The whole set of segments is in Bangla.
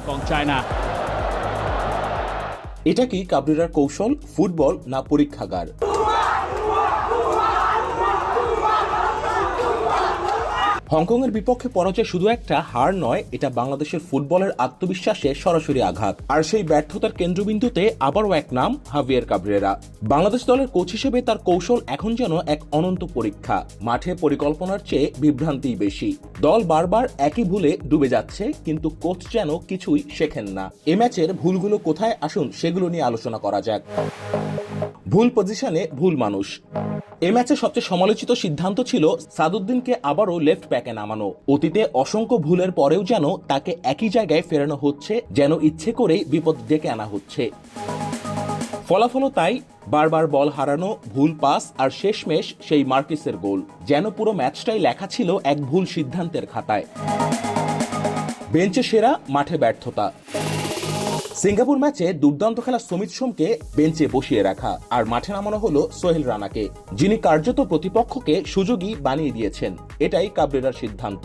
হংকং চায়না এটা কি কাবরেরার কৌশল? ফুটবল না পরীক্ষাগার? হংকংয়ের বিপক্ষে পরাজয় শুধু একটা, হার নয়, এটা বাংলাদেশের ফুটবলের আত্মবিশ্বাসে সরাসরি আঘাত। আর সেই ব্যর্থতার কেন্দ্রবিন্দুতে আবারও এক নাম, হাভিয়ার কাবরেরা। বাংলাদেশ দলের কোচ হিসেবে তার কৌশল এখন যেন এক অনন্ত পরীক্ষা। মাঠে পরিকল্পনার চেয়ে বিভ্রান্তিই বেশি। দল বারবার একই ভুলে ডুবে যাচ্ছে, কিন্তু কোচ যেন কিছুই শেখেন না। এ ম্যাচের ভুলগুলো কোথায়? আসুন সেগুলো নিয়ে আলোচনা করা যাক। ভুল পজিশনে ভুল মানুষ। এ ম্যাচে সবচেয়ে সমালোচিত সিদ্ধান্ত ছিল সাদুদ্দিনকে আবারও লেফট ব্যাকে নামানো। অতীতে অসংখ্য ভুলের পরেও যেন তাকে একই জায়গায় ফেরানো হচ্ছে, যেন ইচ্ছে করেই বিপদ ডেকে আনা হচ্ছে। ফলাফলও তাই, বারবার বল হারানো, ভুল পাস আর শেষমেশ সেই মার্কিসের গোল, যেন পুরো ম্যাচটাই লেখা ছিল এক ভুল সিদ্ধান্তের খাতায়। বেঞ্চে সেরা, মাঠে ব্যর্থতা। সিঙ্গাপুর ম্যাচে দুর্দান্ত খেলা সমিত সোমকে বেঞ্চে বসিয়ে রাখা, আর মাঠে নামানো হলো সোহেল রানাকে, যিনি কার্যত প্রতিপক্ষকে সুযোগই বানিয়ে দিয়েছেন। এটাই কাবরেরার সিদ্ধান্ত।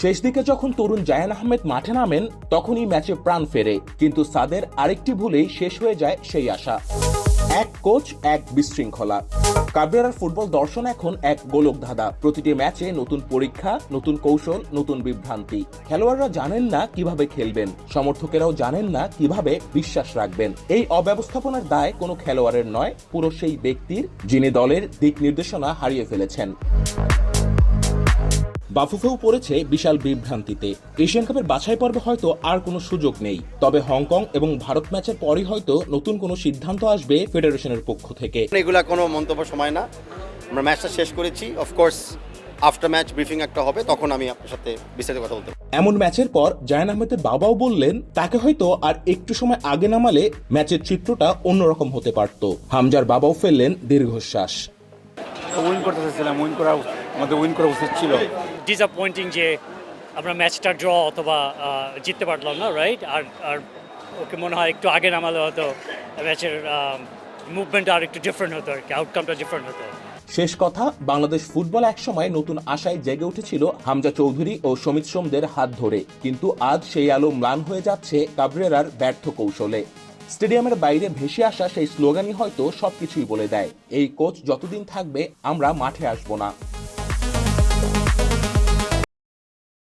শেষ দিকে যখন তরুণ জায়ান আহমেদ মাঠে নামেন, তখনই ম্যাচে প্রাণ ফেরে, কিন্তু সাদের আরেকটি ভুলেই শেষ হয়ে যায় সেই আশা। এক কোচ, এক বিশৃঙ্খলা। কাবরেরার ফুটবল দর্শন এখন এক গোলক ধাঁধা প্রতিটি ম্যাচে নতুন পরীক্ষা, নতুন কৌশল, নতুন বিভ্রান্তি। খেলোয়াড়রা জানেন না কীভাবে খেলবেন। সমর্থকেরাও জানেন না কীভাবে বিশ্বাস রাখবেন। এই অব্যবস্থাপনার দায় কোনো খেলোয়াড়ের নয়, পুরো সেই ব্যক্তির যিনি দলের দিক নির্দেশনা হারিয়ে ফেলেছেন। বাফুফেও পড়েছে বিশাল বিভ্রান্তিতে। এশিয়ান কাপের বাছাই পর্বে হয়তো আর কোনো সুযোগ নেই। তবে হংকং এবং ভারত ম্যাচের পরই হয়তো নতুন কোনো সিদ্ধান্ত আসবে ফেডারেশনের পক্ষ থেকে। এগুলা কোনো মন্তব্য সময় না। আমরা ম্যাচটা শেষ করেছি। অফকোর্স আফটার ম্যাচ ব্রিফিং একটা হবে তখন আমি আপনার সাথে বিস্তারিত কথা বলতে এমন ম্যাচের পর জায়ান আহমেদের বাবাও বললেন তাকে হয়তো আর একটু সময় আগে নামালে ম্যাচের চিত্রটা অন্যরকম হতে পারত। হামজার বাবাও ফেললেন দীর্ঘশ্বাস। উইন করতে চাইছিলাম উইন করা আমাদের উইন করা উচিত ছিল। ডিসঅ্যাপয়েন্টিং যে আমরা ম্যাচটা ড্র অথবা জিততে পারলাম না রাইট আর আর ওকে মনে হয় একটু আগে নামালে হয়তো ম্যাচের মুভমেন্ট আর একটু ডিফারেন্ট হতো আর কি আউটকামটা ডিফারেন্ট হতো। শেষ কথা বাংলাদেশ ফুটবল একসময় নতুন আশায় জেগে উঠেছিল হামজা চৌধুরী ও সমিত সোমদের হাত ধরে। কিন্তু আজ সেই আলো ম্লান হয়ে যাচ্ছে কাবরেরার ব্যর্থ কৌশলে। স্টেডিয়ামের বাইরে ভেসে আসা সেই স্লোগানই হয়তো সবকিছুই বলে দেয়। এই কোচ যতদিন থাকবে আমরা মাঠে আসব না।